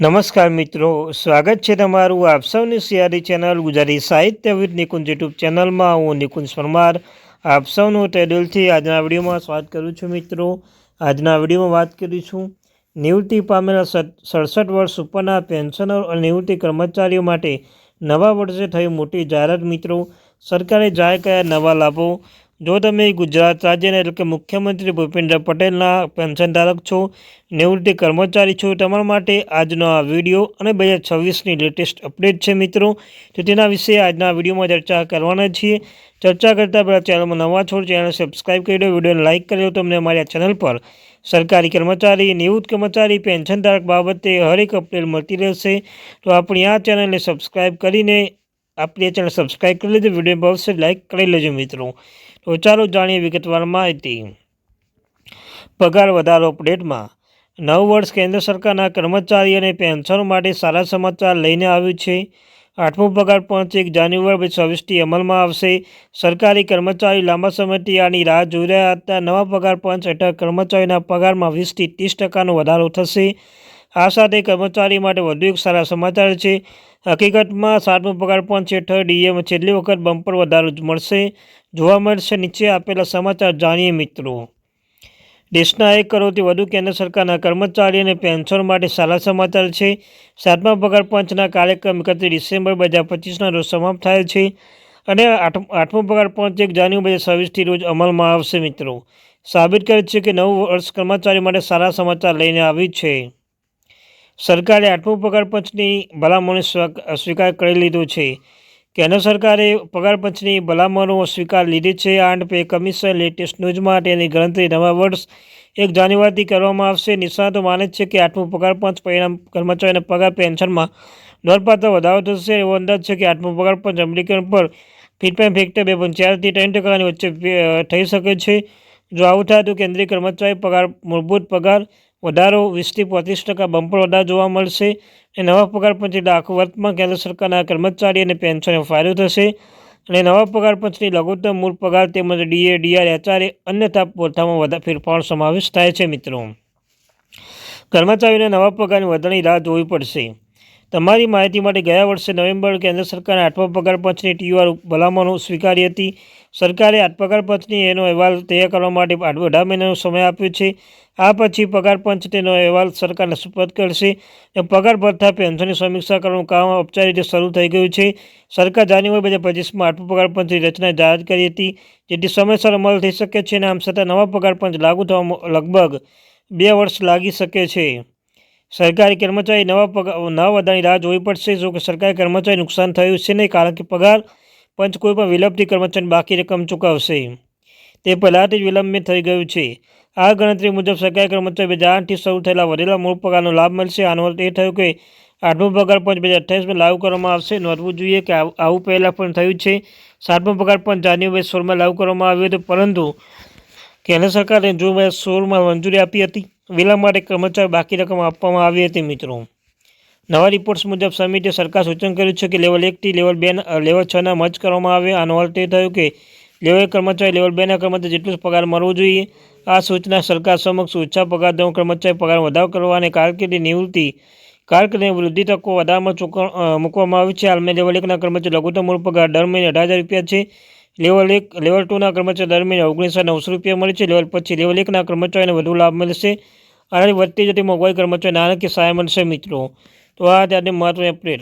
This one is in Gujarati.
નમસ્કાર મિત્રો, સ્વાગત છે તમારું આપ સૌની સિયારી ચેનલ ગુજરાતી સાહિત્ય વિદ નિકુંજ યુટ્યુબ ચેનલમાં. હું નિકુંજ પરમાર. આપ સૌનું ટેડલથી આજના વિડીયોમાં સ્વાગત કરું છું મિત્રો. આજના વિડીયોમાં વાત કરીશું નિવૃત્તિ પામેલા સડસઠ વર્ષ ઉપરના પેન્શનર અને નિવૃત્તિ કર્મચારીઓ માટે નવા વર્ષે થઈ મોટી જાહેરાત મિત્રો. સરકારે જાહેર કયા નવા લાભો જો તમે ગુજરાત રાજ્યના એટલે કે મુખ્યમંત્રી ભૂપેન્દ્ર પટેલના પેન્શનધારક છો, નિવૃત્તિ કર્મચારી છો, તમારા માટે આજનો આ વીડિયો અને બે હજાર છવ્વીસની લેટેસ્ટ અપડેટ છે મિત્રો. તો તેના વિશે આજના વિડીયોમાં ચર્ચા કરવાના છીએ. ચર્ચા કરતાં પહેલાં ચેનલમાં નવા છો, ચેનલ સબસ્ક્રાઈબ કરી દો, વિડીયોને લાઇક કરી દો તમને અમારી ચેનલ પર સરકારી કર્મચારી, નિવૃત્ત કર્મચારી, પેન્શનધારક બાબતે હરેક અપડેટ મળતી રહેશે. તો આપણી આ ચેનલને સબસ્ક્રાઈબ કરીને આપણી આ ચેનલ સબસ્ક્રાઈબ કરી લેજો વીડિયો ભાવશે લાઇક કરી લેજો મિત્રો. તો ચાલો જાણીએ વિગતવાર માહિતી. પગાર વધારો અપડેટમાં નવ વર્ષ કેન્દ્ર સરકારના કર્મચારી અને પેન્શનો માટે સારા સમાચાર લઈને આવ્યું છે. આઠમો પગાર પંચ એક જાન્યુઆરી છવ્વીસથી અમલમાં આવશે. સરકારી કર્મચારી લાંબા સમયથી આની રાહ જોઈ રહ્યા હતા. નવા પગાર પંચ હેઠળ કર્મચારીના પગારમાં વીસથી ત્રીસ ટકાનો વધારો થશે. આ સાથે કર્મચારી માટે વધુ એક સારા સમાચાર છે. હકીકતમાં સાતમો પગાર પંચ હેઠળ ડીએમ છેલ્લી વખત બમ્પર વધારો મળશે. જોવા મળશે નીચે આપેલા સમાચાર જાણીએ મિત્રો. દેશના એક કરોડથી વધુ કેન્દ્ર સરકારના કર્મચારી અને પેન્શન માટે સારા સમાચાર છે. સાતમા પગાર પંચના કાર્યક્રમ એકત્રીસ ડિસેમ્બર બે હજાર પચીસના રોજ સમાપ્ત થયેલ છે અને આઠ, આઠમો પગાર પંચ એક જાન્યુ બે હજાર રોજ અમલમાં આવશે મિત્રો. સાબિત કરે છે કે નવું વર્ષ કર્મચારી માટે સારા સમાચાર લઈને આવી છે. સરકારે આઠમું પગાર પંચની ભલામણો સ્વીકાર કરી લીધો છે કેન્દ્ર સરકારે પગારપંચની ભલામણો સ્વીકાર લીધી છે. આંડ પે કમિશન લેટેસ્ટ ન્યૂઝમાં તેની ગણતરી નવા વર્ષ એક જાન્યુઆરીથી કરવામાં આવશે. નિષ્ણાતો માને છે કે આઠમું પગાર પંચ પરિણામ કર્મચારીના પગાર પેન્શનમાં નોંધપાત્ર વધારો થશે એવો અંદાજ છે કે આઠમું પગાર પંચ અમેરિકન પર ફીડબેક ફેક્ટર બે પોઈન્ટ ત્રણ ટકાની વચ્ચે થઈ શકે છે. જો આવું થાય તો કેન્દ્રીય કર્મચારી પગાર, મૂળભૂત પગાર વધારો વીસથી પાંત્રીસ ટકા બમ્પર વધારો જોવા મળશે. અને નવા પગાર પંચની આખું વર્તમાં કેન્દ્ર સરકારના કર્મચારી અને પેન્શનને ફાયદો થશે. અને નવા પગાર પંચની લઘુત્તમ મૂળ પગાર તેમજ ડીએ, ડીઆર, એચઆરએ અન્યથા પોતામાં વધારે ફેરફાર સમાવેશ થાય છે મિત્રો. કર્મચારીઓને નવા પગારની વધારાની રાહ જોવી પડશે. તમારી માહિતી માટે ગયા વર્ષે નવેમ્બર કેન્દ્ર સરકારે આઠમા પગાર પંચની ટીયુઆર ભલામણો સ્વીકારી હતી. સરકારે આઠ પગાર પંચની એનો અહેવાલ તૈયાર કરવા માટે અઢાર મહિનાનો સમય આપ્યો છે. આ પછી પગાર પંચ તેનો અહેવાલ સરકારને સુપરત કરશે. પગાર ભથ્થા, પેન્શનની સમીક્ષા કરવાનું કામ ઔપચારિક રીતે શરૂ થઈ ગયું છે. સરકાર જાન્યુઆરી બે હજાર પચીસમાં આઠમા પગાર પંચની રચના જાહેર કરી હતી, જેથી સમયસર અમલ થઈ શકે છે અને આમ છતાં નવા પગાર પંચ લાગુ થવામાં લગભગ બે વર્ષ લાગી શકે છે. સરકારી કર્મચારી નવા પગાર નવા વધારાની રાહ જોવી પડશે. જો કે સરકારી કર્મચારી નુકસાન થયું છે નહીં, કારણ કે પગાર પંચ કોઈપણ વિલંબથી કર્મચારી બાકી રકમ ચૂકવશે. તે પહેલાંથી જ વિલંબિત થઈ ગયું છે. આ ગણતરી મુજબ સરકારી કર્મચારી બે હજાર આઠથી શરૂ થયેલા વધેલા મૂળ પગારનો લાભ મળશે. આનો અર્થ એ થયો કે આઠમો પગાર પંચ બે હજાર અઠ્યાવીસમાં લાગુ કરવામાં આવશે. નોંધવું જોઈએ કે આવું પહેલાં પણ થયું છે. સાતમો પગાર પંચ જાન્યુઆરી સોળમાં લાગુ કરવામાં આવ્યો હતો. પરંતુ કેન્દ્ર સરકારે જૂન બે સોળમાં મંજૂરી આપી હતી. વિલંબ માટે કર્મચારી બાકી રકમ આપવામાં આવી હતી, મિત્રો. નવા રિપોર્ટ્સ મુજબ સમિતિએ સરકાર સૂચન કર્યું છે કે લેવલ એકથી લેવલ બે લેવલ છના મર્જ કરવામાં આવે આનો અર્થ એ થયો કે લેવલ કર્મચારી લેવલ બેના કર્મચારી જેટલું પગાર મળવો જોઈએ. આ સૂચના સરકાર સમક્ષ ઓછા પગાર દઉં કર્મચારી પગાર વધારો કરવા અને કારકિર્દી નિવૃત્તિ, કારકિર્દી વૃદ્ધિ તકો વધારામાં મૂકવામાં આવી છે. હાલમાં લેવલ એકના કર્મચારી લઘુત્તમ મૂળ પગાર દર મહિને અઢાર રૂપિયા છે. લેવલ એક લેવલ ટુના કર્મચારી દરમિયાન ઓગણીસો નવસો રૂપિયા મળે છે. લેવલ પછી લેવલ એકના કર્મચારીને વધુ લાભ મળશે. અને વધતી જતી મોંઘવારી કર્મચારી નાણાકીય સહાય મળશે મિત્રો. તો આ ત્યારની મહત્વની અપડેટ